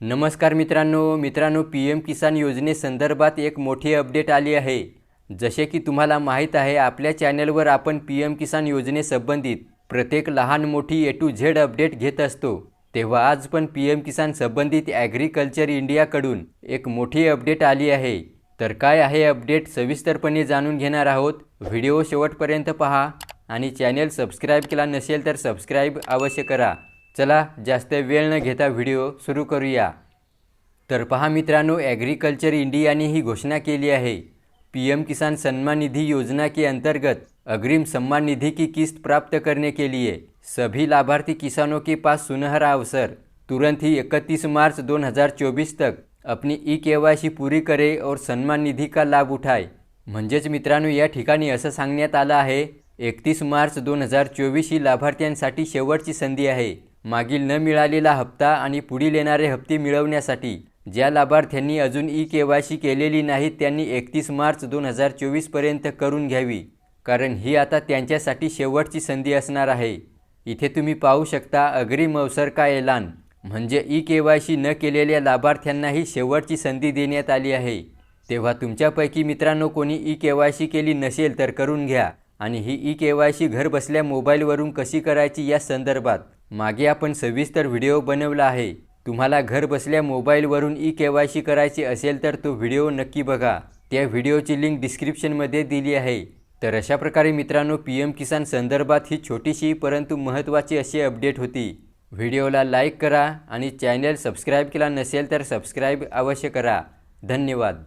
नमस्कार मित्रांनो मित्रांनो पी एम किसान योजनेसंदर्भात एक मोठी अपडेट आली आहे. जसे की तुम्हाला माहीत आहे आपल्या चॅनलवर आपण पी एम किसान योजनेसंबंधित प्रत्येक लहान मोठी ए टू झेड अपडेट घेत असतो. तेव्हा आज पण पी एम किसान संबंधित ॲग्रिकल्चर इंडियाकडून एक मोठी अपडेट आली आहे. तर काय आहे अपडेट सविस्तरपणे जाणून घेणार आहोत. व्हिडिओ शेवटपर्यंत पहा आणि चॅनेल सबस्क्राईब केला नसेल तर सबस्क्राईब अवश्य करा. चला जास्त वेळ न घेता व्हिडिओ सुरू करूया. तर पहा मित्रांनो ॲग्रिकल्चर इंडियाने ही घोषणा केली आहे. पी एम किसान सन्मान निधि योजना के अंतर्गत अग्रिम सम्मान निधि की किस्त प्राप्त करने के लिए सभी लाभार्थी किसानों के पास सुनहरा अवसर. तुरंत ही 31 मार्च 2024 तक अपनी ई के पूरी करे और सन्मान निधी का लाभ उठाए. म्हणजेच मित्रांनो या ठिकाणी असं सांगण्यात आलं आहे एकतीस मार्च दोन हजार चोवीस ही लाभार्थ्यांसाठी शेवटची संधी आहे. मागील न मिळालेला हप्ता आणि पुढील येणारे हप्ते मिळवण्यासाठी ज्या लाभार्थ्यांनी अजून ई के वाय सी केलेली नाही त्यांनी एकतीस मार्च दोन हजार चोवीसपर्यंत करून घ्यावी. कारण ही आता त्यांच्यासाठी शेवटची संधी असणार आहे. इथे तुम्ही पाहू शकता अग्रिम अवसर का एलान. म्हणजे ई के वाय सी न केलेल्या लाभार्थ्यांनाही शेवटची संधी देण्यात आली आहे. तेव्हा तुमच्यापैकी मित्रांनो कोणी ई के वाय सी केली नसेल तर करून घ्या. आणि ही ई के वाय सी घरबसल्या मोबाईलवरून कशी करायची या संदर्भात मागे आपण सविस्तर व्हिडिओ बनवला आहे. तुम्हाला घर बसल्या मोबाईलवरून ई के वाय सी करायची असेल तर तो व्हिडिओ नक्की बघा. त्या व्हिडिओची लिंक डिस्क्रिप्शनमध्ये दिली आहे. तर अशा प्रकारे मित्रांनो पी एम किसान संदर्भात ही छोटीशी परंतु महत्त्वाची अशी अपडेट होती. व्हिडिओला लाईक करा आणि चॅनल सबस्क्राईब केला नसेल तर सबस्क्राईब अवश्य करा. धन्यवाद.